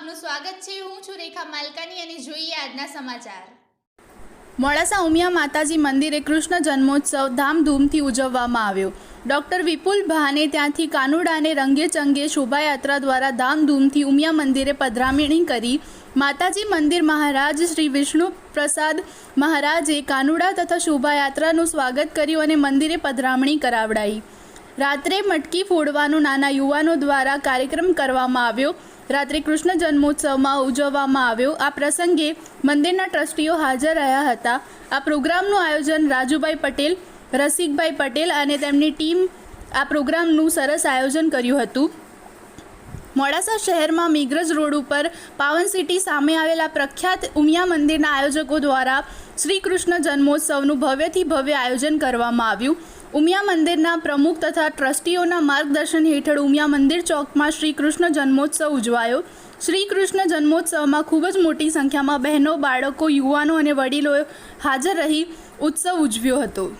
સ્વાગત છે. હું છું રેખા માલકાની અને જોઈએ આજના સમાચાર. મોડાસા ઉમિયા માતાજી મંદિરે કૃષ્ણ જન્મોત્સવ ધામધૂમથી ઉજવવામાં આવ્યો. ડૉક્ટર વિપુલ ભાને ત્યાંથી કાનુડાને રંગે ચંગે શોભાયાત્રા દ્વારા ધામધૂમથી ઉમિયા મંદિરે પધરામણી કરી. માતાજી મંદિર મહારાજ શ્રી વિષ્ણુ પ્રસાદ મહારાજે કાનુડા તથા શોભાયાત્રાનું સ્વાગત કર્યું અને મંદિરે પધરામણી કરાવડાઈ. રાત્રે મટકી ફોડવાનું નાના યુવાનો દ્વારા કાર્યક્રમ કરવામાં આવ્યો. રાત્રે કૃષ્ણ જન્મોત્સવમાં ઉજવવામાં આવ્યો. આ પ્રસંગે મંદિરના ટ્રસ્ટીઓ હાજર રહ્યા હતા. આ પ્રોગ્રામનું આયોજન રાજુભાઈ પટેલ, રસિકભાઈ પટેલ અને તેમની ટીમ આ પ્રોગ્રામનું સરસ આયોજન કર્યું હતું. મોડાસા શહેરમાં મેઘરજ રોડ ઉપર પાવન સિટી સામે આવેલા પ્રખ્યાત ઉમિયા મંદિરના આયોજકો દ્વારા શ્રી કૃષ્ણ જન્મોત્સવનું ભવ્યથી ભવ્ય આયોજન કરવામાં આવ્યું. ઉમિયા મંદિરના પ્રમુખ તથા ટ્રસ્ટીઓના માર્ગદર્શન હેઠળ ઉમિયા મંદિર ચોકમાં શ્રી કૃષ્ણ જન્મોત્સવ ઉજવાયો. શ્રી કૃષ્ણ જન્મોત્સવમાં ખૂબ જ મોટી સંખ્યામાં બહેનો, બાળકો, યુવાનો અને વડીલોએ હાજર રહી ઉત્સવ ઉજવ્યો હતો.